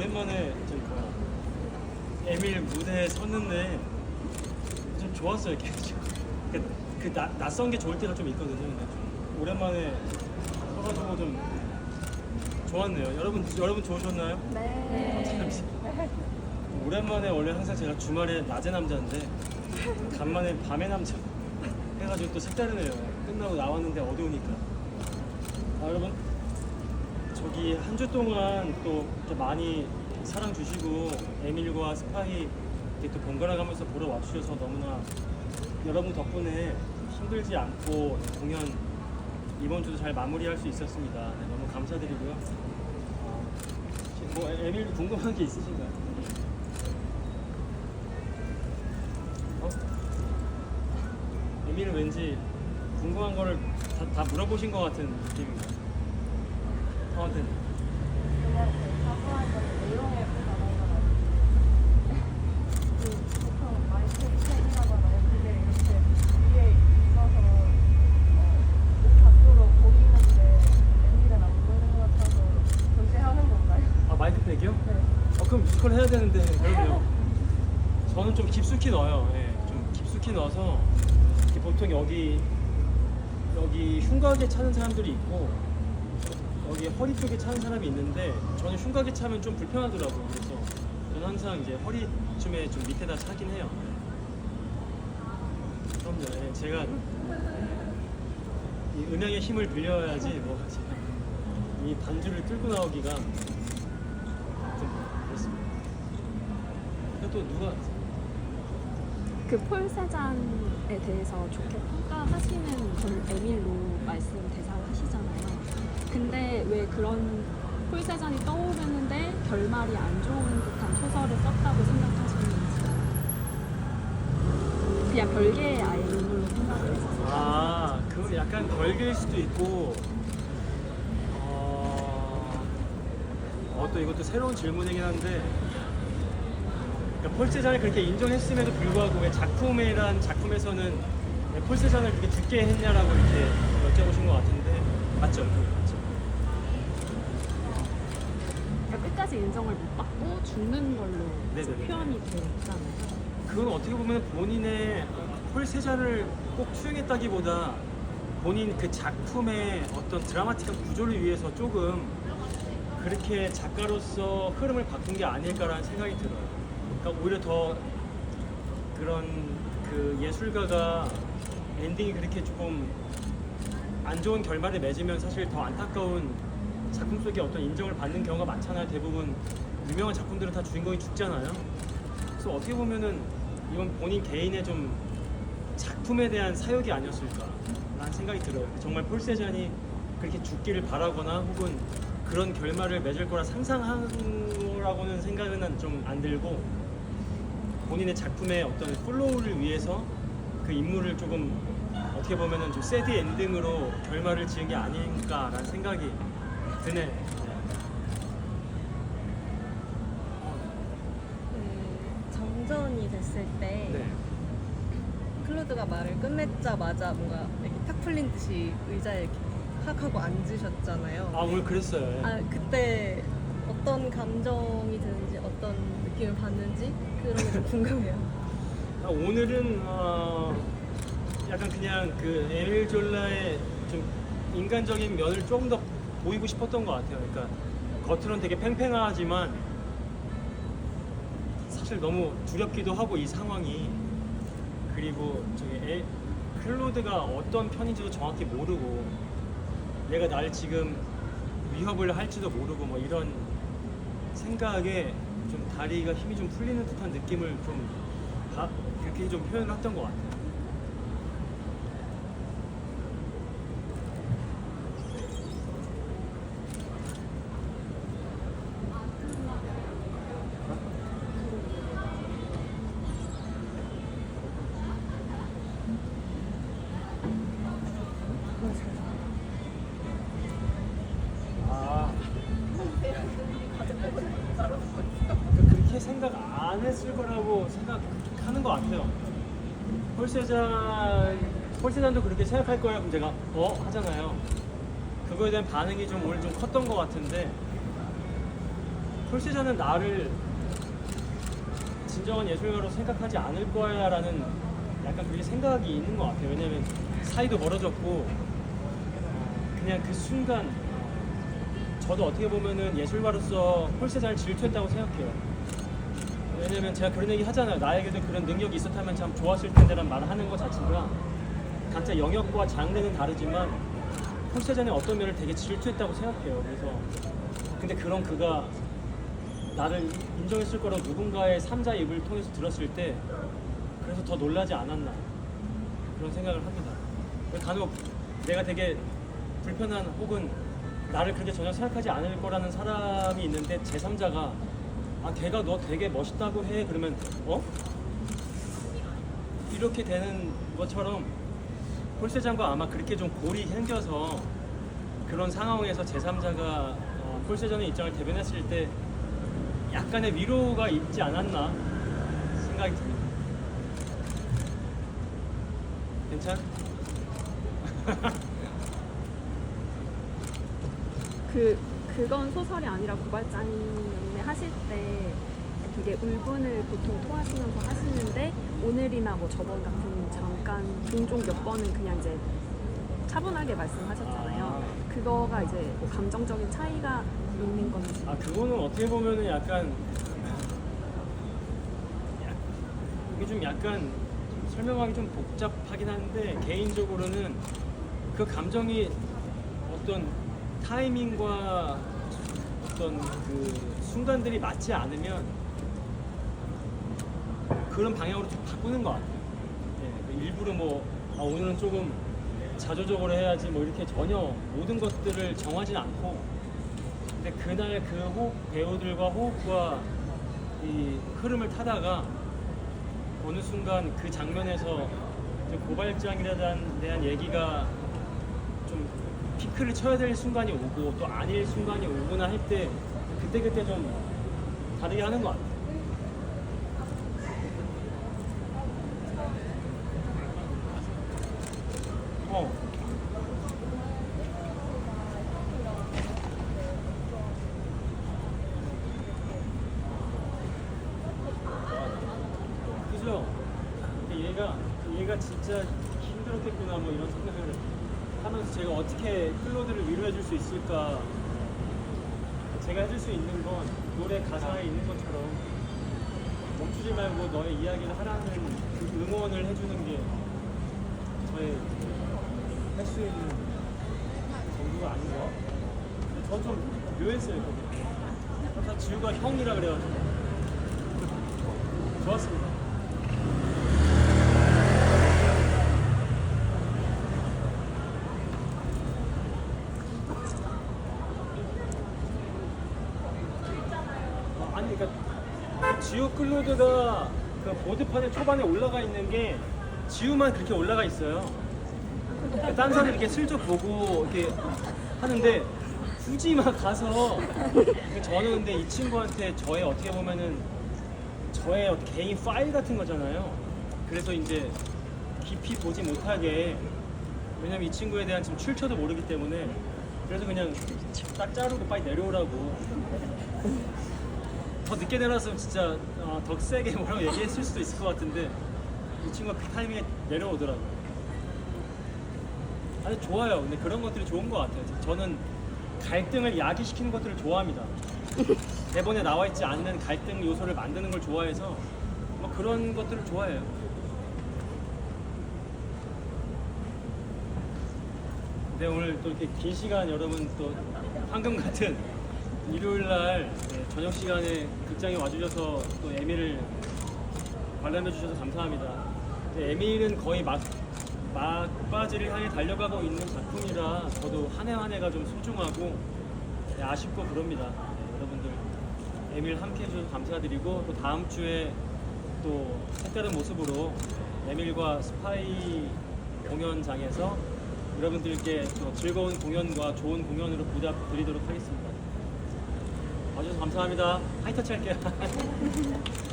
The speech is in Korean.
오랜만에 저 뭐야 에밀 무대에 섰는데 좀 좋았어요. 이렇게 그, 그 나, 낯선 게 좋을 때가 좀 있거든요. 근데 좀 오랜만에 서가지고 좀 좋았네요. 여러분 여러분 좋으셨나요? 네. 오랜만에 원래 항상 제가 주말에 낮의 남자인데 간만에 밤의 남자 해가지고 또 색다르네요. 끝나고 나왔는데 어두우니까. 아, 여러분 저기 한 주 동안 또 많이 사랑 주시고 에밀과 스파이 이렇게 또 번갈아 가면서 보러 와주셔서 너무나 여러분 덕분에 힘들지 않고 공연 이번 주도 잘 마무리할 수 있었습니다. 네, 너무 감사드리고요. 어, 뭐 에밀 궁금한 게 있으신가요? 어? 에밀은 왠지 궁금한 거를 다, 다 물어보신 것 같은 느낌인가요? 아 마이크팩이요? 네. 어, 그럼 뮤지컬 해야 되는데 그럼요. 저는 좀 깊숙이 넣어요. 예, 좀 깊숙이 넣어서 이렇게 보통 여기 여기 흉곽에 차는 사람들이 있고 여기 허리 쪽에 차는 사람이 있는데 저는 흉곽에 차면 좀 불편하더라고요. 그래서 저는 항상 이제 허리쯤에 좀 밑에다 차긴 해요. 그럼요. 예, 제가 이 음향의 힘을 빌려야지 뭐 제가 이 반주를 끌고 나오기가 좀 그렇습니다. 또 누가 그 폴세잔에 대해서 좋게 평가하시는 전 에밀로 말씀 대사를 하시잖아요. 근데 왜 그런 폴세잔이 떠오르는데 결말이 안 좋은 듯한 소설을 썼다고 생각하시는지 그냥 별개의 인물로 생각을 했어요. 아, 그 약간 별개일 수도 있고 어, 어, 또 이것도 새로운 질문이긴 한데 그러니까 폴세잔을 그렇게 인정했음에도 불구하고 왜 작품이란 작품에서는 왜 폴세잔을 그렇게 죽게 했냐라고 이렇게 여쭤보신 것 같은데 맞죠? 맞죠? 그러니까 끝까지 인정을 못 받고 죽는 걸로 네네네. 표현이 됐잖아요. 그건 어떻게 보면 본인의 폴세자를 꼭 투영했다기보다 본인 그 작품의 어떤 드라마틱한 구조를 위해서 조금 그렇게 작가로서 흐름을 바꾼 게 아닐까라는 생각이 들어요. 그러니까 오히려 더 그런 그 예술가가 엔딩이 그렇게 조금 안 좋은 결말을 맺으면 사실 더 안타까운 작품 속에 어떤 인정을 받는 경우가 많잖아요. 대부분 유명한 작품들은 다 주인공이 죽잖아요. 그래서 어떻게 보면은 이건 본인 개인의 좀 작품에 대한 사역이 아니었을까라는 생각이 들어요. 정말 폴세잔이 그렇게 죽기를 바라거나 혹은 그런 결말을 맺을 거라 상상한 거라고는 생각은 좀 안 들고 본인의 작품의 어떤 플로우를 위해서 그 인물을 조금 어떻게 보면은 좀 새드 엔딩으로 결말을 지은 게 아닌가라는 생각이 드네. 그 정전이 됐을 때 네. 클로드가 말을 끝맺자마자 뭔가 이렇게 탁 풀린 듯이 의자에 이렇게 탁 하고 앉으셨잖아요. 아 오늘 그랬어요. 예. 아, 그때 어떤 감정이 드는지 어떤 느낌을 받는지 그런 게 좀 궁금해요. 아, 오늘은 어, 약간 그냥 그 에밀 졸라의 좀 인간적인 면을 조금 더 보이고 싶었던 것 같아요. 그러니까 겉으로는 되게 팽팽하지만 사실 너무 두렵기도 하고 이 상황이 그리고 저기 에, 클로드가 어떤 편인지도 정확히 모르고 내가 날 지금 위협을 할지도 모르고 뭐 이런 생각에 좀 다리가 힘이 좀 풀리는 듯한 느낌을 좀 가- 그렇게 좀 표현을 했던 것 같아요. 생각하는 것 같아요. 홀세잔, 홀세잔도 그렇게 생각할 거야. 그럼 제가 어 하잖아요. 그거에 대한 반응이 좀 오늘 좀 컸던 것 같은데 홀세자는 나를 진정한 예술가로 생각하지 않을 거야라는 약간 그게 생각이 있는 것 같아요. 왜냐면 사이도 멀어졌고 어, 그냥 그 순간 어, 저도 어떻게 보면은 예술가로서 홀세자를 질투했다고 생각해요. 왜냐면 제가 그런 얘기 하잖아요. 나에게도 그런 능력이 있었다면 참 좋았을 텐데란 말을 하는 것 자체가 각자 영역과 장르는 다르지만 홀세자는 어떤 면을 되게 질투했다고 생각해요. 그래서 근데 그런 그가 나를 인정했을 거라고 누군가의 삼자 입을 통해서 들었을 때 그래서 더 놀라지 않았나 그런 생각을 합니다. 간혹 내가 되게 불편한 혹은 나를 그렇게 전혀 생각하지 않을 거라는 사람이 있는데 제3자가 아 걔가 너 되게 멋있다고 해 그러면 어? 이렇게 되는 것처럼 홀세장과 아마 그렇게 좀 골이 생겨서 그런 상황에서 제3자가 어, 홀세전의 입장을 대변했을 때 약간의 위로가 있지 않았나 생각이 듭니다. 괜찮? 그 그건 소설이 아니라 고발장 에 하실 때 되게 울분을 보통 토하시면서 하시는데 오늘이나 뭐 저번 같은 잠깐 종종 몇 번은 그냥 이제 차분하게 말씀하셨잖아요. 그거가 이제 뭐 감정적인 차이가 있는 건지. 아 그거는 어떻게 보면은 약간 약- 이게 좀 약간 설명하기 좀 복잡하긴 한데 개인적으로는 그 감정이 어떤 타이밍과 어떤 그 순간들이 맞지 않으면 그런 방향으로 좀 바꾸는 것 같아요. 예, 그 일부러 뭐 아, 오늘은 조금 자조적으로 해야지 뭐 이렇게 전혀 모든 것들을 정하진 않고 근데 그날 그 호흡 배우들과 호흡과 이 흐름을 타다가 어느 순간 그 장면에서 대한, 대한 얘기가 좀 피크를 쳐야 될 순간이 오고 또 아닐 순간이 오거나 할 때 그때 그때 좀 다르게 하는 것 같아요. 어. 그죠? 근데 얘가 얘가 진짜 힘들었겠구나 뭐 이런 생각을 하면서 제가 어떻게 클로드를 위로해 줄 수 있을까 제가 해줄 수 있는 건 노래 가사에 있는 것처럼 멈추지 말고 너의 이야기를 하라는 그 응원을 해주는 게 저의 할 수 있는 정도가 아닌가 저좀 묘했어요 거기 항상 지우가 형이라 그래가지고. 좋았습니다 어, 아니 그러니까 지우 클로드가 그 보드판에 초반에 올라가 있는 게 지우만 그렇게 올라가 있어요. 그러니까 다른 사람들 이렇게 슬쩍 보고 이렇게 하는데 굳이 막 가서 저는 근데 이 친구한테 저의 어떻게 보면은 저의 개인 파일 같은 거잖아요. 그래서 이제 깊이 보지 못하게 왜냐면 이 친구에 대한 지금 출처도 모르기 때문에 그래서 그냥 딱 자르고 빨리 내려오라고 더 늦게 내려왔으면 진짜 어, 더 세게 뭐라고 얘기했을 수도 있을 것 같은데 이 친구가 그 타이밍에 내려오더라고요. 아주 좋아요. 근데 그런 것들이 좋은 것 같아요. 저는 갈등을 야기시키는 것들을 좋아합니다. 대본에 나와 있지 않는 갈등 요소를 만드는 걸 좋아해서 뭐 그런 것들을 좋아해요. 네 오늘 또 이렇게 긴 시간 여러분 또 황금 같은 일요일 날 네, 저녁 시간에 극장에 와주셔서 또 에밀을 관람해 주셔서 감사합니다. 네, 에밀은 거의 막 막바지를 향해 달려가고 있는 작품이라 저도 한 해 한 해가 좀 소중하고 네, 아쉽고 그럽니다. 네, 여러분들 에밀 함께 해주셔서 감사드리고 또 다음 주에 또 색다른 모습으로 에밀과 스파이 공연장에서 여러분들께 또 즐거운 공연과 좋은 공연으로 보답드리도록 하겠습니다. 와주셔서 감사합니다. 하이터치 할게요.